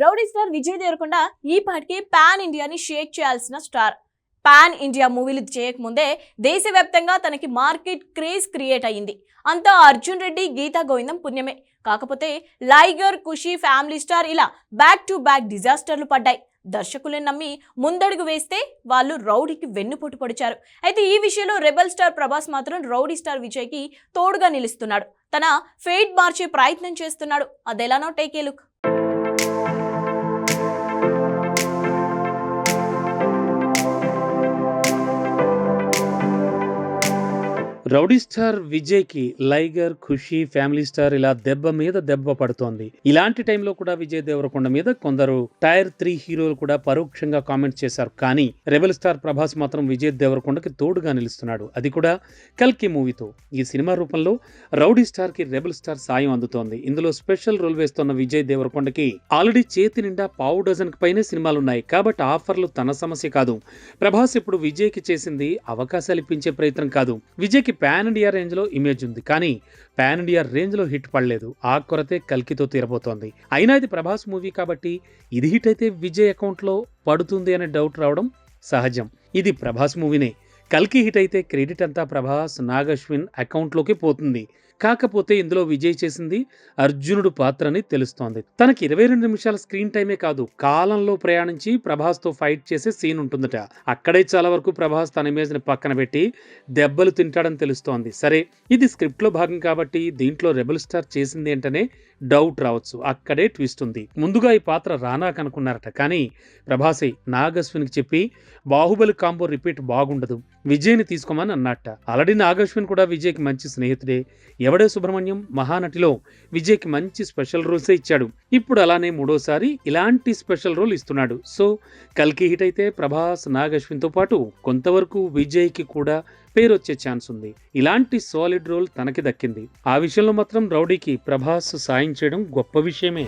Rowdy star Vijay Devarakonda ఈ పాటికి pan ఇండియాని షేక్ చేయాల్సిన స్టార్. పాన్ ఇండియా మూవీలు చేయకముందే దేశవ్యాప్తంగా తనకి మార్కెట్ క్రేజ్ క్రియేట్ అయ్యింది. అంతా అర్జున్ రెడ్డి గీతా గోవిందం పుణ్యమే. కాకపోతే లైగర్ ఖుషి ఫ్యామిలీ స్టార్ ఇలా బ్యాక్ టు బ్యాక్ డిజాస్టర్లు పడ్డాయి. దర్శకులను నమ్మి ముందడుగు వేస్తే వాళ్ళు రౌడీకి వెన్నుపోటు పొడిచారు. అయితే ఈ విషయంలో రెబల్ స్టార్ ప్రభాస్ మాత్రం రౌడీ స్టార్ విజయ్కి తోడుగా నిలుస్తున్నాడు. తన ఫేట్ మార్చే ప్రయత్నం చేస్తున్నాడు. అదెలానో take a look. Rowdy star విజయ్కి లైగర్ ఖుషి ఫ్యామిలీ స్టార్ ఇలా దెబ్బ మీద దెబ్బ పడుతోంది. ఇలాంటి టైంలో కూడా విజయ్ దేవరకొండ మీద కొందరు టైర్ త్రీ హీరోలు కూడా పరోక్షంగా కామెంట్ చేశారు. కానీ రెబెల్ స్టార్ ప్రభాస్ మాత్రం విజయ్ దేవరకొండకి తోడుగా నిలుస్తున్నాడు. అది కూడా కల్కి మూవీతో. ఈ సినిమా రూపంలో రౌడీ స్టార్కి రెబెల్ స్టార్ సాయం అందుతోంది. ఇందులో స్పెషల్ రోల్ వేస్తున్న విజయ్ దేవరకొండకి ఆల్రెడీ చేతి నిండా పావు డజన్ పైనే సినిమాలున్నాయి. కాబట్టి ఆఫర్లు తన సమస్య కాదు. ప్రభాస్ ఇప్పుడు విజయ్కి చేసింది అవకాశాలు ఇప్పించే ప్రయత్నం కాదు. విజయ్కి పాన్ ఇండియా రేంజ్లో ఇమేజ్ ఉంది. కానీ పాన్ ఇండియా రేంజ్లో హిట్ పడలేదు. ఆ కొరతే కల్కితో తీరబోతోంది. అయినా ఇది ప్రభాస్ మూవీ కాబట్టి ఇది హిట్ అయితే విజయ్ అకౌంట్లో పడుతుంది అనే డౌట్ రావడం సహజం. ఇది ప్రభాస్ మూవీనే కల్కి హిట్ అయితే క్రెడిట్ అంతా ప్రభాస్ నాగశ్విన్ అకౌంట్లోకి పోతుంది. కాకపోతే ఇందులో విజయ్ చేసింది అర్జునుడు పాత్రని తెలుస్తోంది. తనకి ఇరవై రెండు నిమిషాల స్క్రీన్ టైమే కాదు కాలంలో ప్రయాణించి ప్రభాస్తో ఫైట్ చేసే సీన్ ఉంటుందట. అక్కడే చాలా వరకు ప్రభాస్ తన ఇమేజ్ని పక్కన పెట్టి దెబ్బలు తింటాడని తెలుస్తోంది. సరే ఇది స్క్రిప్ట్లో భాగం కాబట్టి దీంట్లో రెబల్ స్టార్ చేసింది ఏంటనే డౌట్ రావచ్చు. అక్కడే ట్విస్ట్ ఉంది. ముందుగా ఈ పాత్ర రానా కనుక్కున్నారట కానీ ప్రభాసే నాగశ్విన్కి చెప్పి బాహుబలి కాంబో రిపీట్ బాగుండదు. విజయ్ని తీసుకోమని అన్నట్ట ఆల్రెడీ నాగశ్విన్ కూడా విజయ్కి మంచి స్నేహితుడే. ఎవడే సుబ్రహ్మణ్యం మహానటిలో విజయ్కి మంచి స్పెషల్ రోల్సే ఇచ్చాడు. ఇప్పుడు అలానే మూడోసారి ఇలాంటి స్పెషల్ రోల్ ఇస్తున్నాడు. సో కల్కి హిట్ అయితే ప్రభాస్ నాగశ్విన్తో పాటు కొంతవరకు విజయ్కి కూడా పేరు వచ్చే ఛాన్స్ ఉంది. ఇలాంటి సాలిడ్ రోల్ తనకి దక్కింది. ఆ విషయంలో మాత్రం రౌడీకి ప్రభాస్ సాయం చేయడం గొప్ప విషయమే.